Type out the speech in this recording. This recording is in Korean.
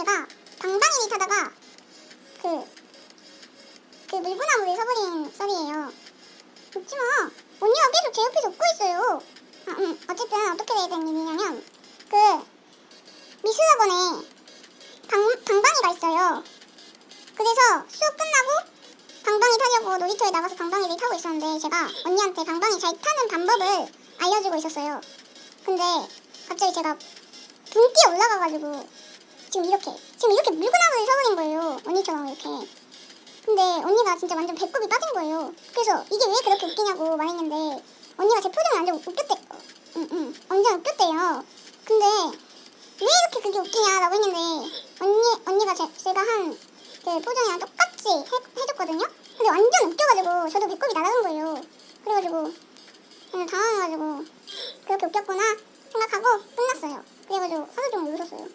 제가 방방이를 타다가 그, 그 물구나무를 서버린 썰이에요. 웃지 마. 언니가 계속 제 옆에서 웃고 있어요. 아, 음, 어쨌든 어떻게 된 일이냐면, 그, 미술학원에 방, 방방이가 있어요. 그래서 수업 끝나고 방방이 타려고 놀이터에 나가서 방방이를 타고 있었는데 제가 언니한테 방방이 잘 타는 방법을 알려주고 있었어요. 근데 갑자기 제가 붕 뛰어 올라가가지고 지금 이렇게 지금 이렇게 물구나무를 서버린 거예요. 언니처럼 이렇게. 근데 언니가 진짜 완전 배꼽이 빠진 거예요. 그래서 이게 왜 그렇게 웃기냐고 말했는데 언니가 제 표정이 완전 웃겼대. 어, 응, 응. 완전 웃겼대요. 근데 왜 이렇게 그게 웃기냐라고 했는데 언니 언니가 제, 제가 한 그 표정이랑 똑같이 해, 해줬거든요. 근데 완전 웃겨가지고 저도 배꼽이 날아간 거예요. 그래가지고 그냥 당황해가지고 그렇게 웃겼구나 생각하고 끝났어요. 그래가지고 하루 종일 웃었어요.